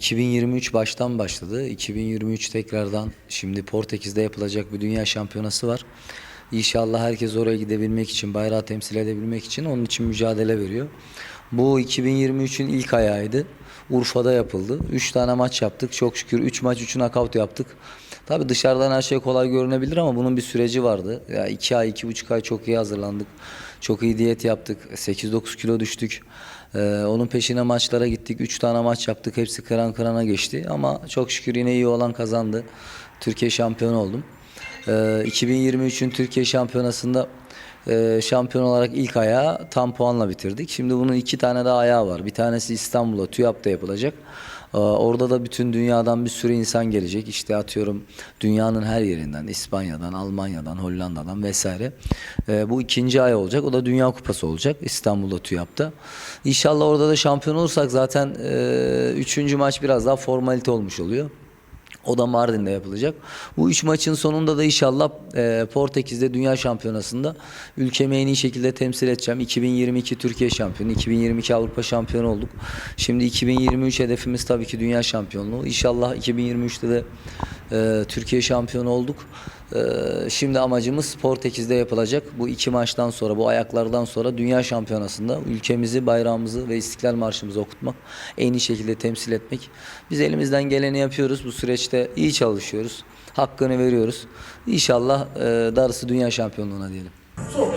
2023 baştan başladı. 2023 tekrardan şimdi Portekiz'de yapılacak bir dünya şampiyonası var. İnşallah herkes oraya gidebilmek için, bayrağı temsil edebilmek için onun için mücadele veriyor. Bu 2023'ün ilk ayağıydı. Urfa'da yapıldı. 3 tane maç yaptık. Çok şükür 3 maç 3'ü nakavt yaptık. Tabii dışarıdan her şey kolay görünebilir ama bunun bir süreci vardı. Ya 2 ay, 2,5 ay çok iyi hazırlandık. Çok iyi diyet yaptık. 8-9 kilo düştük. Ee, onun peşine maçlara gittik. 3 tane maç yaptık. Hepsi kıran kırana geçti. Ama çok şükür yine iyi olan kazandı. Türkiye şampiyonu oldum. Ee, 2023'ün Türkiye şampiyonasında e, şampiyon olarak ilk ayağı tam puanla bitirdik. Şimdi bunun iki tane daha ayağı var. Bir tanesi İstanbul'da TÜYAP'ta yapılacak. Ee, Orada da bütün dünyadan bir sürü insan gelecek. İşte atıyorum dünyanın her yerinden, İspanya'dan, Almanya'dan, Hollanda'dan vesaire. Ee, Bu ikinci ay olacak. O da Dünya Kupası olacak İstanbul'da TÜYAP'ta. İnşallah orada da şampiyon olursak zaten e, üçüncü maç biraz daha formalite olmuş oluyor. O da Mardin'de yapılacak. Bu üç maçın sonunda da inşallah e, Portekiz'de Dünya Şampiyonası'nda ülkemi en iyi şekilde temsil edeceğim. 2022 Türkiye şampiyonu, 2022 Avrupa şampiyonu olduk. Şimdi 2023 hedefimiz tabii ki Dünya şampiyonluğu. İnşallah 2023'te de e, Türkiye şampiyonu olduk. E, şimdi amacımız Portekiz'de yapılacak. Bu iki maçtan sonra, bu ayaklardan sonra Dünya Şampiyonası'nda ülkemizi, bayrağımızı ve İstiklal Marşımızı okutmak, en iyi şekilde temsil etmek. Biz elimizden geleni yapıyoruz. Bu süreçte iyi çalışıyoruz. Hakkını veriyoruz. İnşallah e, darısı Dünya Şampiyonluğuna diyelim. Sol.